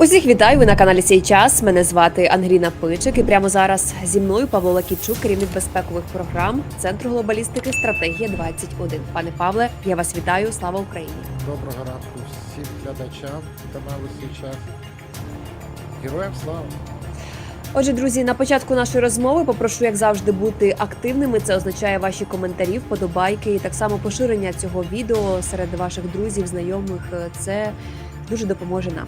Усіх вітаю ви на каналі Сей час. Мене звати Ангеліна Пичик. І прямо зараз зі мною Павло Лакічук, керівник безпекових програм Центру глобалістики Стратегія 21 Пане Павле, я вас вітаю. Слава Україні! Доброго ранку всім глядачам каналу «Сей час. Героям слава! Отже, друзі, на початку нашої розмови попрошу, як завжди, бути активними. Це означає ваші коментарі, вподобайки і так само поширення цього відео серед ваших друзів, знайомих. Це дуже допоможе нам.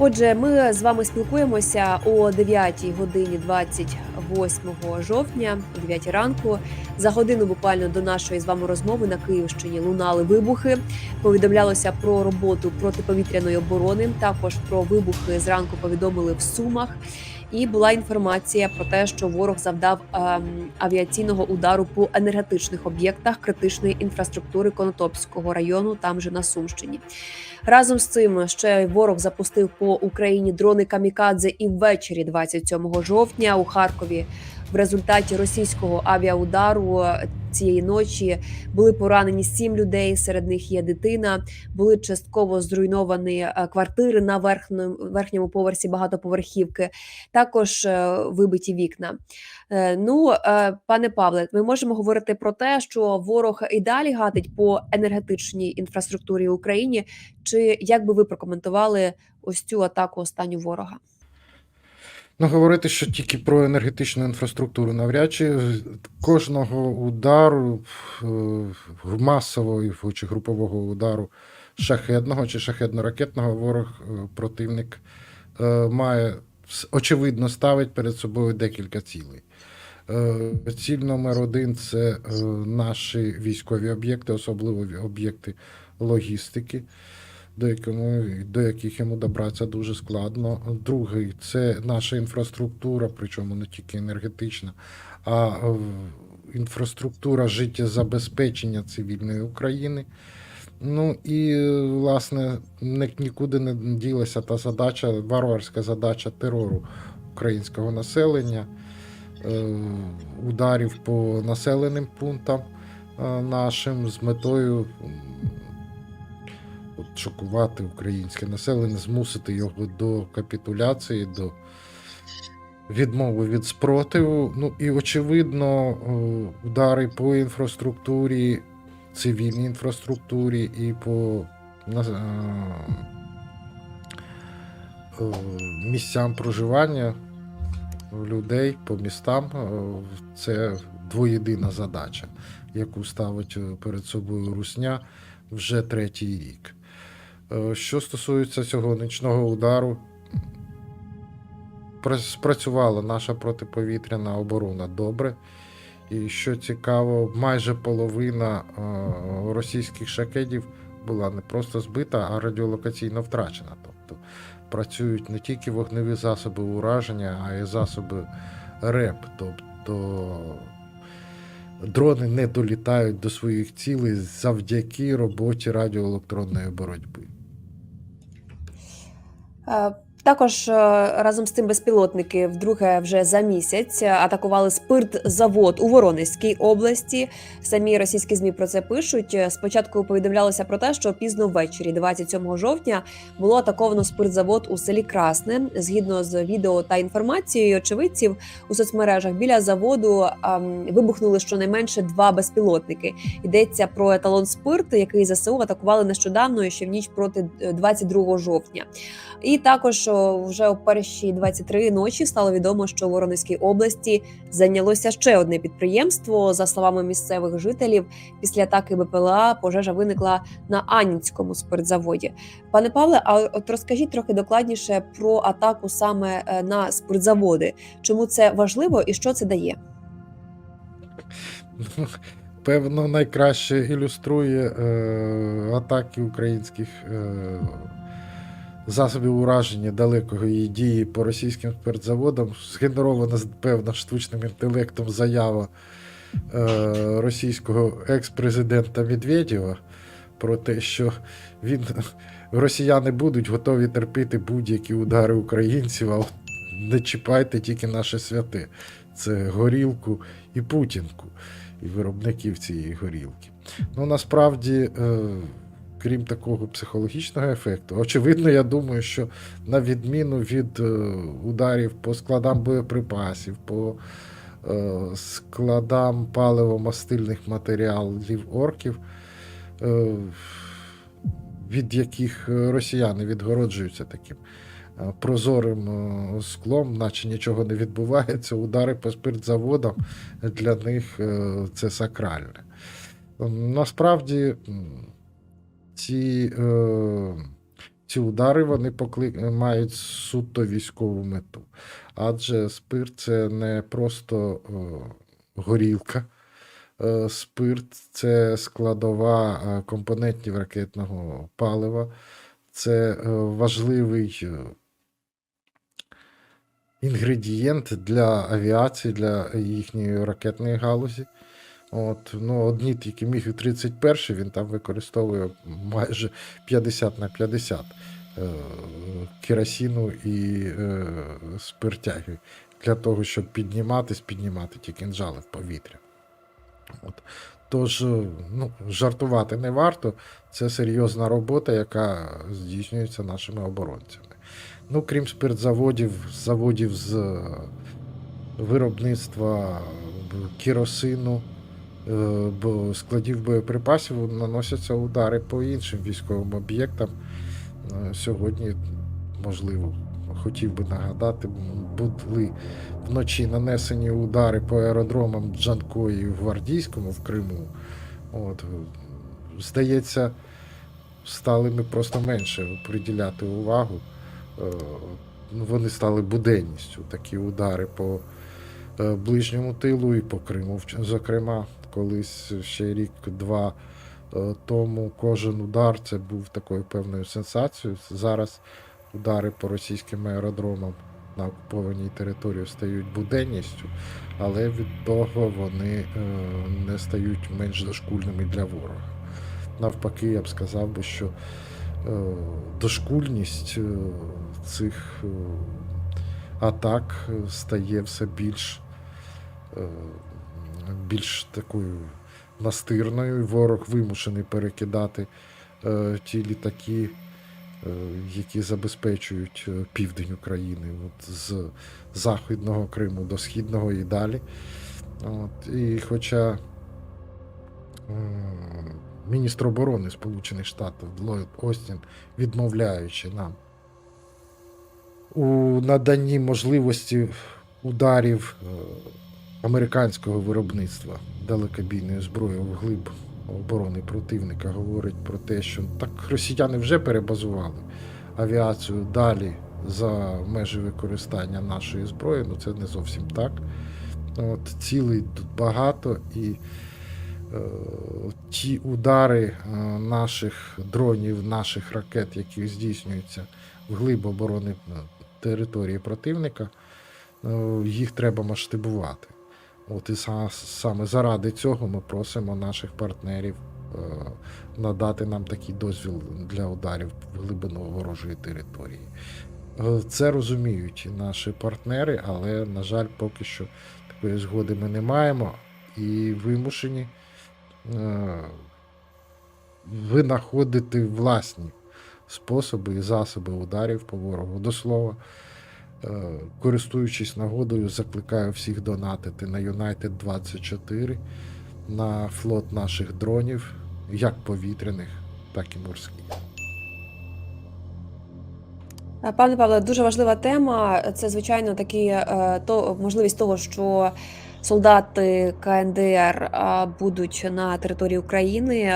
Отже, ми з вами спілкуємося о 9 годині 28 жовтня, о 9 ранку. За годину буквально до нашої з вами розмови на Київщині лунали вибухи. Повідомлялося про роботу протиповітряної оборони. Також про вибухи зранку повідомили в Сумах. І була інформація про те, що ворог завдав ем, авіаційного удару по енергетичних об'єктах критичної інфраструктури Конотопського району, там же на Сумщині. Разом з цим ще ворог запустив по Україні дрони камікадзе і ввечері 27 жовтня у Харкові. В результаті російського авіаудару цієї ночі були поранені сім людей. Серед них є дитина. Були частково зруйновані е, квартири на верхньому верхньому поверсі багатоповерхівки. Також е, вибиті вікна. Е, Ну, е, пане Павле, ми можемо говорити про те, що ворог і далі гатить по енергетичній інфраструктурі України. Чи як би ви прокоментували ось цю атаку останню ворога? Ну, говорити, що тільки про енергетичну інфраструктуру навряд чи кожного удару е, масового чи групового удару шахедного чи шахедно-ракетного ворог е, противник е, має очевидно ставить перед собою декілька цілей. Ціль номер один це наші військові об'єкти, особливо об'єкти логістики, до, яких йому добратися дуже складно. Другий це наша інфраструктура, причому не тільки енергетична, а інфраструктура життєзабезпечення цивільної України. Ну і власне ні- нікуди не ділася та задача, варварська задача терору українського населення, е, ударів по населеним пунктам е, нашим з метою от, шокувати українське населення, змусити його до капітуляції, до відмови від спротиву. Ну і очевидно, е, удари по інфраструктурі, цивільній інфраструктурі і по е, е, місцям проживання людей по містам. Це двоєдина задача, яку ставить перед собою Русня вже третій рік. Е, Що стосується цього нічного удару, спрацювала наша протиповітряна оборона добре. І що цікаво, майже половина е, російських шахедів була не просто збита, а радіолокаційно втрачена. Тобто працюють не тільки вогневі засоби ураження, а й засоби РЕП. Тобто дрони не долітають до своїх цілей завдяки роботі радіоелектронної боротьби. uh, Також е, разом з тим безпілотники вдруге вже за місяць атакували спиртзавод у Воронезькій області. Самі російські змі про це пишуть. Е, Спочатку повідомлялося про те, що пізно ввечері, 27 жовтня, було атаковано спиртзавод у селі Красне. Згідно з відео та інформацією очевидців у соцмережах біля заводу ем, вибухнули щонайменше два безпілотники. Йдеться про еталон спирт, який ЗСУ атакували нещодавно ще в ніч проти е, 22 жовтня. І також о, вже о першій 23 ночі стало відомо, що в Воронезькій області зайнялося ще одне підприємство. За словами місцевих жителів, після атаки БПЛА пожежа виникла на Анінському спиртзаводі. Пане Павле, а от розкажіть трохи докладніше про атаку саме е, на спиртзаводи. Чому це важливо і що це дає? Ну, Певно, найкраще ілюструє е, атаки українських е, засобів ураження далекої дії по російським спиртзаводам. Згенерована, певно, штучним інтелектом заява е, російського екс-президента Медведєва про те, що він, росіяни будуть готові терпіти будь-які удари українців, а не чіпайте тільки наше святе. Це горілку і путінку і виробників цієї горілки. Ну насправді е, крім такого психологічного ефекту, очевидно, я думаю, що на відміну від е, ударів по складам боєприпасів, по е, складам паливо-мастильних матеріалів орків, е, від яких росіяни відгороджуються таким прозорим склом, наче нічого не відбувається. Удари по спиртзаводам для них це сакральне. Насправді ці, е, ці удари вони покли... мають суто військову мету. Адже спирт це не просто е, горілка. Е, Спирт це складова е, компонентів ракетного палива, це е, важливий е, інгредієнт для авіації, для їхньої ракетної галузі. От, ну, одні тільки міг 31 він там використовує майже 50 на 50 е, керосину і е, спиртяги для того, щоб підніматись, піднімати ті кінжали в повітря. От. Тож, е, ну, жартувати не варто. Це серйозна робота, яка здійснюється нашими оборонцями. Ну, крім спиртзаводів, заводів з е, виробництва е, керосину, складів боєприпасів наносяться удари по іншим військовим об'єктам. Е, Сьогодні, можливо, хотів би нагадати, були вночі нанесені удари по аеродромам Джанко і в Гвардійському в Криму. От, здається, стали ми просто менше приділяти увагу. Е, Вони стали буденністю, такі удари по е, ближньому тилу і по Криму. Зокрема, колись ще рік-два е, тому кожен удар це був такою певною сенсацією. Зараз удари по російським аеродромам на окупованій території стають буденністю, але від того вони е, не стають менш дошкульними для ворога. Навпаки, я б сказав би, що е, дошкульність цих атак стає все більш, більш такою настирною. Ворог вимушений перекидати е, ті літаки, е, які забезпечують е, південь України, от з Західного Криму до Східного і далі. От, і хоча м, міністр оборони Сполучених Штатів Ллойд Остін, відмовляючи нам у наданні можливості ударів е, американського виробництва далекобійної зброї в глиб оборони противника, говорить про те, що так росіяни вже перебазували авіацію далі за межі використання нашої зброї. Ну це не зовсім так. От, цілей тут багато і е, ті удари е, наших дронів, наших ракет, які здійснюються в глиб оборони е, території противника, їх треба масштабувати. От і саме заради цього ми просимо наших партнерів е, надати нам такий дозвіл для ударів глибину ворожої території. Е, Це розуміють наші партнери, але, на жаль, поки що такої згоди ми не маємо і вимушені е, винаходити власні способи і засоби ударів по ворогу. До слова, користуючись нагодою, закликаю всіх донатити на United 24 на флот наших дронів, як повітряних, так і морських. Е, Пане Павле, дуже важлива тема. Це звичайно таки е, то можливість того, що солдати КНДР будуть на території України.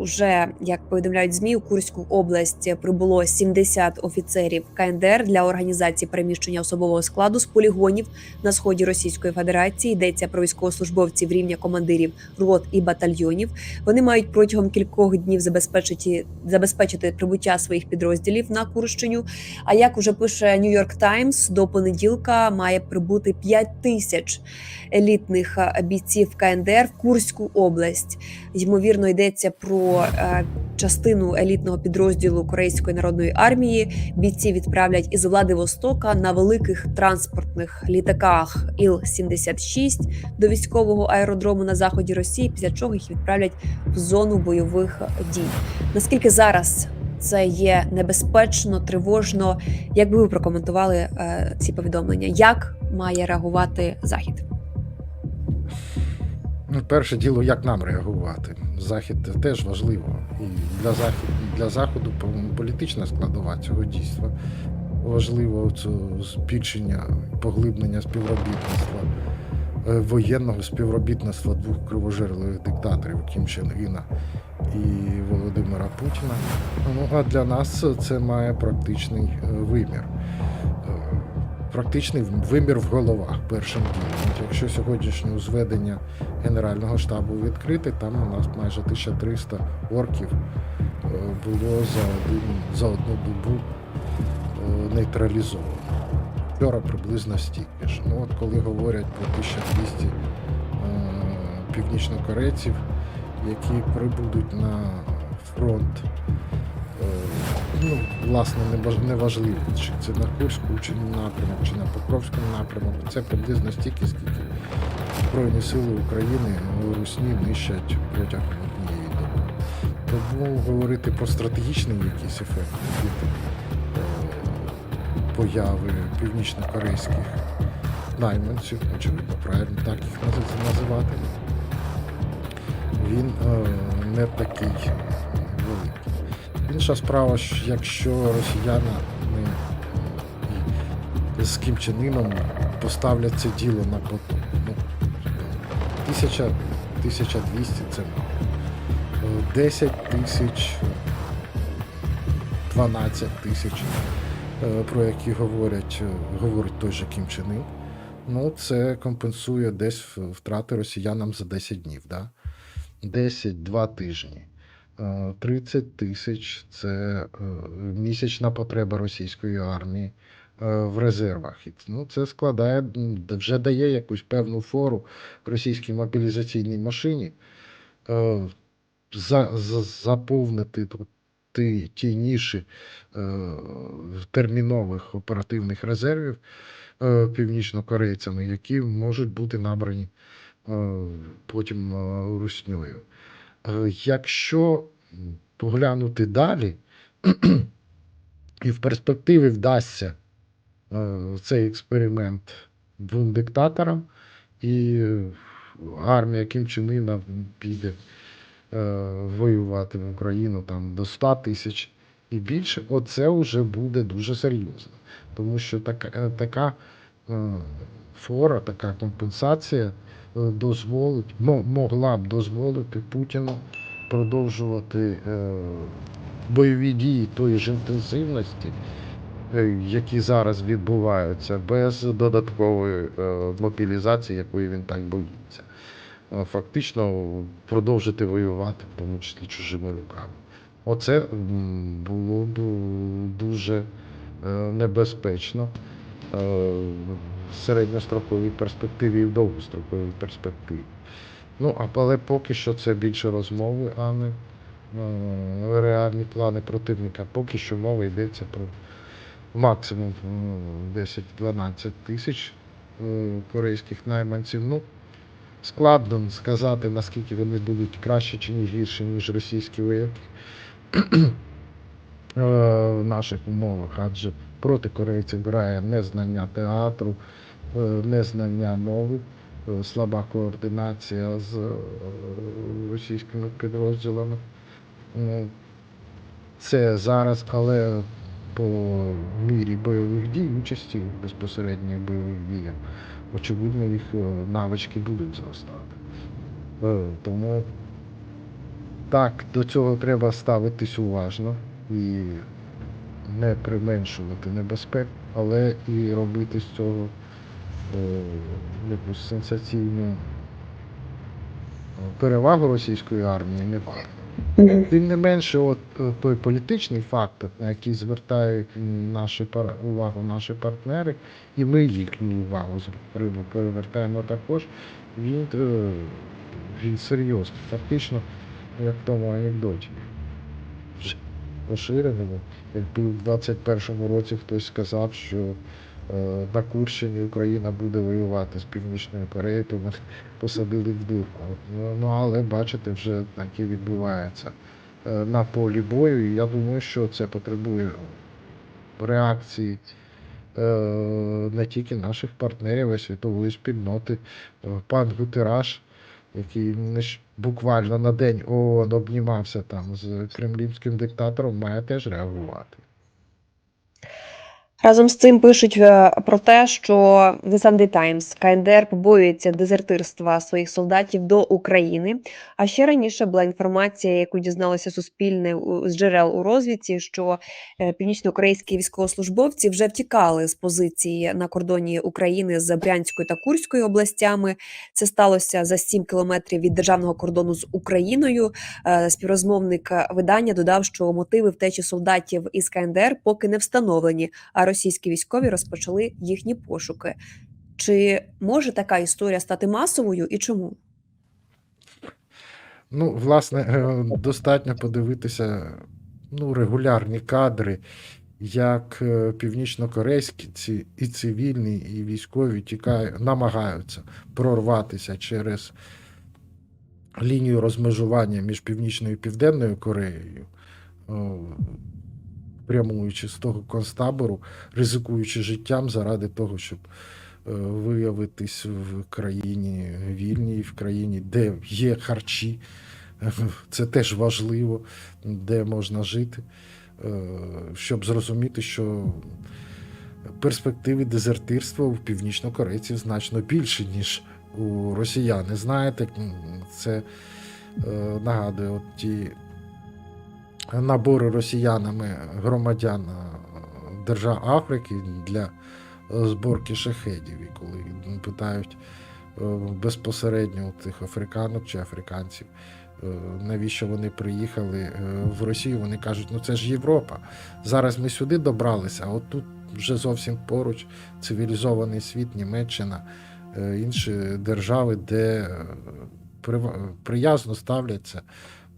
Уже як повідомляють змі, у Курську область прибуло 70 офіцерів КНДР для організації переміщення особового складу з полігонів на сході Російської Федерації. Йдеться про військовослужбовців рівня командирів рот і батальйонів. Вони мають протягом кількох днів забезпечити забезпечити прибуття своїх підрозділів на Курщиню. А як уже пише New York Times, до понеділка має прибути 5 тисяч елітних е, бійців КНДР в Курську область. Ймовірно, йдеться про е, частину елітного підрозділу Корейської народної армії бійці відправлять із Владивостока на великих транспортних літаках Іл-76 до військового аеродрому на заході Росії, після чого їх відправлять в зону бойових дій. Наскільки зараз це є небезпечно, тривожно? Як би ви прокоментували е, ці повідомлення? Як має реагувати захід? Ну, перше діло, як нам реагувати. Захід теж важливо. І для, захід, для Заходу політична складова цього дійства важливо це збільшення, поглиблення співробітництва, е, воєнного співробітництва двох кривожерливих диктаторів Кім Чен Іна і Володимира Путіна. Ну а для нас це має практичний е, вимір. Практичний вимір в головах першим ділом. Якщо сьогоднішнє зведення Генерального штабу відкрити, там у нас майже 1300 орків е, було за, один, за одну добу е, нейтралізовано. Вчора приблизно стільки ж. Ну от коли говорять про 1200 е, північнокорейців, які прибудуть на фронт, ну, власне, небаж- неважливо, чи це на Курську, чи на напрямок, чи на Покровському напрямку. Це приблизно стільки, скільки Збройні сили України у Русні нищать протягом однієї доби. Тому говорити про стратегічний якийсь ефект від е, появи північно-корейських найманців, очевидно, правильно так їх називати, він е, не такий. Інша справа, що якщо росіяни з Кім Чен поставлять це діло на поток. Ну, тисяча, 1200 це мало. Е, 10 тисяч, 12 тисяч, е, про які говорять, е, говорить той же Кім Чен Ін, ну це компенсує десь втрати росіянам за 10 днів. Да? 10-2 тижні. Е, 30 тисяч це е, місячна потреба російської армії е, в резервах. Ну, це складає, вже дає якусь певну фору російській мобілізаційній машині е, за, за, заповнити ті, ті ніші е, термінових оперативних резервів е, північнокорейцями, які можуть бути набрані е, потім е, русньою. Е, Якщо поглянути далі, і в перспективі вдасться е, цей експеримент двом диктаторам, і армія Кім Чен піде е, воювати в Україну там до 100 тисяч і більше, оце вже буде дуже серйозно. Тому що така, така фора, така компенсація дозволить, мо- могла б дозволити Путіну продовжувати е, бойові дії тої ж інтенсивності, е, які зараз відбуваються, без додаткової е, мобілізації, якої він так боїться. Е, Фактично продовжити воювати, в тому числі чужими руками. Оце було б дуже е, небезпечно е, середньостроковій перспективі і в довгостроковій перспективі. Ну, але поки що це більше розмови, а не е, реальні плани противника. Поки що мова йдеться про максимум е, 10-12 тисяч е, корейських найманців. Ну, складно сказати, наскільки вони будуть краще чи ні гірше, ніж російські вояки е, в наших умовах, адже проти корейців грає незнання театру, е, незнання мови, е, слаба координація з е, російськими підрозділами. Ну, Це зараз, але по мірі бойових дій, участі безпосередніх бойових діях, очевидно, їх е, навички будуть зростати. Е, Тому так, до цього треба ставитись уважно і не применшувати небезпек, але і робити з цього е, якусь сенсаційну е, перевагу російської армії не варто. Тим не менше, от е, той політичний фактор, на який звертають наші пар- увагу наші партнери, і ми їхню увагу з- перевертаємо також, він, е, він серйозний. Фактично, як в тому анекдоті. Поширеними. Якби в 21-му році хтось сказав, що е, на Курщині Україна буде воювати з Північною Кореєю, то мене посадили в дурку. Ну, ну але бачите, вже таке відбувається е, на полі бою. І я думаю, що це потребує реакції е, не тільки наших партнерів, а світової спільноти. Пан Гутераш, який буквально на день ООН обнімався там з кремлівським диктатором, має теж реагувати. Разом з цим пишуть е, про те, що The Sunday Times КНДР побоюється дезертирства своїх солдатів до України. А ще раніше була інформація, яку дізналося Суспільне з джерел у розвідці, що е, північнокорейські військовослужбовці вже втікали з позиції на кордоні України з Брянською та Курською областями. Це сталося за 7 кілометрів від державного кордону з Україною. Е, Співрозмовник видання додав, що мотиви втечі солдатів із КНДР поки не встановлені, а російські військові розпочали їхні пошуки. Чи може така історія стати масовою і чому? Ну, власне, е, достатньо подивитися ну, регулярні кадри, як е, північнокорейські ці і цивільні, і військові тікають, намагаються прорватися через лінію розмежування між Північною і Південною Кореєю, прямуючи з того концтабору, ризикуючи життям заради того, щоб е, виявитись в країні вільній, в країні, де є харчі. Це теж важливо, де можна жити, е, щоб зрозуміти, що перспективи дезертирства у північнокорейців значно більше, ніж у росіян. Знаєте, це е, нагадує от ті набори росіянами громадян е, держав Африки для зборки шахедів, і коли питають е, безпосередньо у тих африканок чи африканців, е, навіщо вони приїхали в Росію, вони кажуть, ну це ж Європа. Зараз ми сюди добралися, а от тут вже зовсім поруч цивілізований світ, Німеччина, інші держави, де приязно ставляться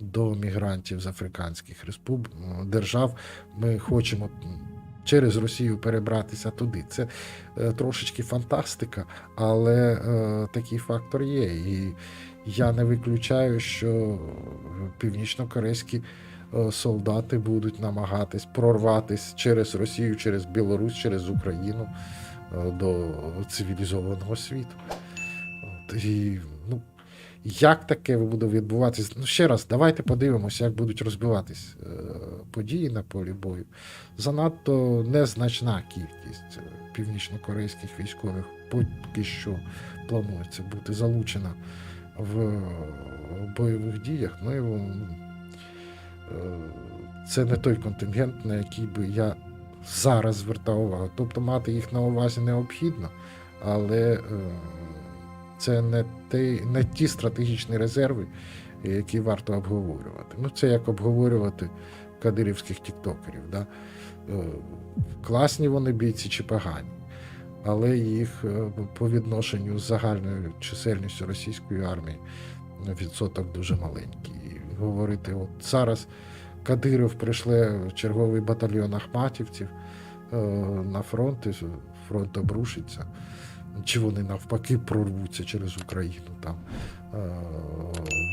до мігрантів з африканських респуб... держав. Ми хочемо через Росію перебратися туди. Це е, трошечки фантастика, але е, такий фактор є. І я не виключаю, що північнокорейські е, солдати будуть намагатись прорватися через Росію, через Білорусь, через Україну до цивілізованого світу. І, ну, як таке буде відбуватися? Ну, ще раз, давайте подивимося, як будуть розбиватись е, події на полі бою. Занадто незначна кількість е, північнокорейських військових поки що планується бути залучена в е, бойових діях. Ну, це не той контингент, на який би я зараз звертав увагу. Тобто мати їх на увазі необхідно, але це не, те, не ті стратегічні резерви, які варто обговорювати. Ну, це як обговорювати кадирівських тіктокерів. Да? Е, Класні вони бійці чи погані, але їх е, по відношенню з загальною чисельністю російської армії відсоток дуже маленький. І говорити, от зараз Кадиров прийшле черговий батальйон ахматівців е, на фронт, і фронт обрушиться. Чи вони навпаки прорвуться через Україну там е,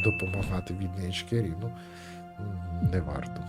допомагати від Ічкерії, ну не варто.